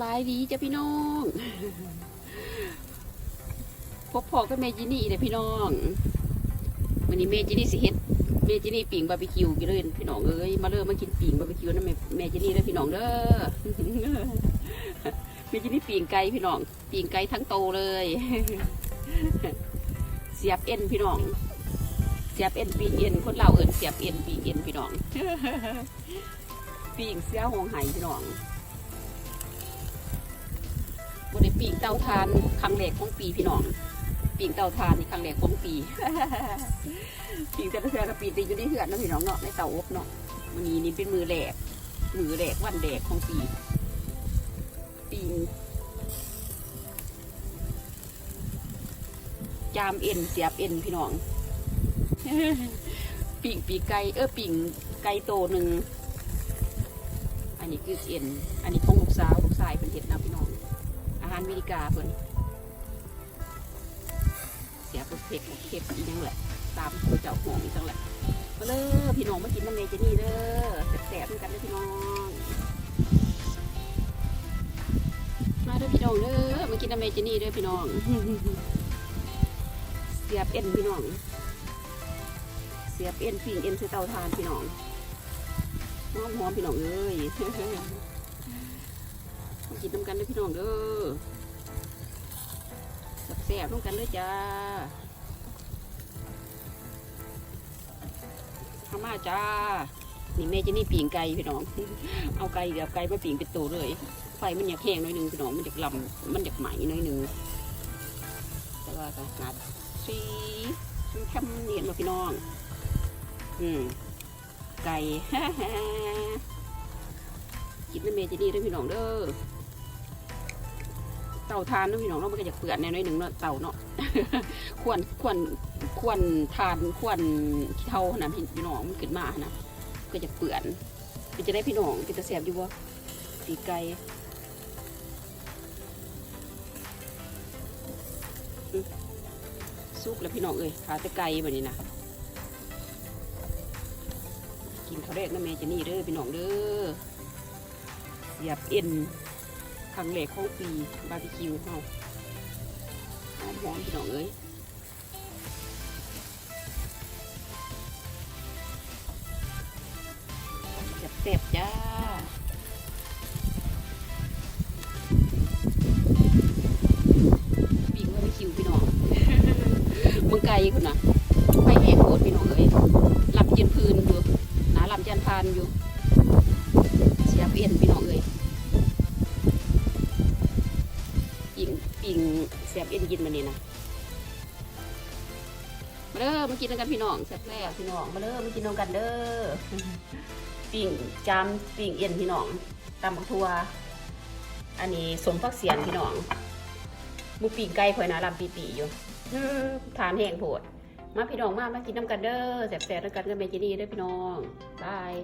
บายดีจ้ะพี่น้อง พบพอกับเมจินี่เลยพี่น้องวันนี้เมจินี่สิเฮ็ดเมจินี่ปิ่งบาร์บีคิวกินเลยพี่น้องเอ้ยมาเริ่มมากินปิ่งบาร์บีคิวนะแม่แม่จินี่เลยพี่น้องเด้อเมจินี่ปิ่งไก่พี่น้องปิ่งไก่ทั้งโตเลย เสียบเอ็นพี่น้องเสียบเอ็นปิ่งเอ็นคนเราเอิญเสียบเอ็นปิ่งเอ็นพี่น้องปิ่งเสียหงไหพี่น้อง ปีงเตาทานครั้งแรกของปีพี่น้อง ปีงเตาทานนี่ครั้งแรกของปี ปีงแต่ละเทือกับปีตีอยู่ในเหือนนะพี่น้องเนาะในเตาอบเนาะวันนี้นี่เป็นมือแรกมือแรกวันแรกของปีปีงจามเอ็นเสียบเอ็นพี่น้องปีงปีกไก่เออปีงไก่โตหนึ่งอันนี้คือเอ็น อันนี้ของลูกสาวลูกชายเป็นเห็ดนะพี่น้องาหารอเมริกาเพิ่นเสียบเผ็ดเผ็ดอีกยังแหละตามตัวเจ้าของอีกจังแหละมาเลยพี่น้องมากินน้ำเมเจนี่เด้อแสบๆเหมือนกันเด้อพี่น้อง มาเด้อพี่น้องเด้อมากินน้ำเมเจนี่เด้อพี่น้องเสียบเอ็นพี่น้อง เสียบเอ็นปิ้งเอ็นใส่เตาทานพี่น้องหอมหอมๆพี่น้องเอ้ย มากินน้ำกันด้อพี่น้องเด้อแซ่บๆน้ำกันด้อจ้าข้ามาจ้า นี่แม่จะนี่ปีงไก่พี่น้อง เอาไก่เดี๋ยวไก่มาปีงเป็นตัวเลย ไฟมันอยากแห้งหน่อยหนึงพี่น้อง มันอยากลำมันอยากไหมหน่อยหนึง แต่ว่าก็งัดสีสีแคมเนียนมาพี่น้อง อืม ไก่กินน้ำเมจะนี่ด้อพี่น้องเด้อ เต่าทานเนาะพี่น้องเนาะมันก็จะเปื่อนแน่น้อยหนึ่งเนาะเต่าเนาะ ควรควรควรทานควรเท่านะพี่น้องมันขึ้นมานะก็จะเปื่อนมันจะได้พี่น้องเป็นตะแสบอยู่วะปีไก่ซุกแล้วพี่น้องเอ้ยขาตะไก่แบบนี้นะกินข้าวแรกนะเมจะนี่เด้อพี่น้องเด้อเสียบเอ็น ครั้งแรกของปีบาร์บีคิวเฮาหอมหอมพี่น้องเอ้ยแซ่บๆจ้าปีกบาร์บีคิวพี่น้องมึงไกลคุณนะไฟแหกโคตรพี่น้องเอ้ยหลำเจียนพื้นอยู่หนาหลำเจียนพานอยู่เสียเปลี่ยนพี่น้อง ปิ่งแซ่บเอ็นกินมานี่นะมาเด้อมากินกันพี่น้องแซ่บแรกพี่น้องมาเด้อมากินนกันเด้อปิ่งจามปิ่งเอ็นพี่น้องตำบักทัวอันนี้สมพักเสียนพี่น้องมูปิ่งไก่ข่อยนะลำปีปีอยู่ทานแห้งโพดมาพี่น้องมามากินน้ำกันเด้อแซ่บๆแล้วกันกับเมจินี่เด้อพี่น้องบาย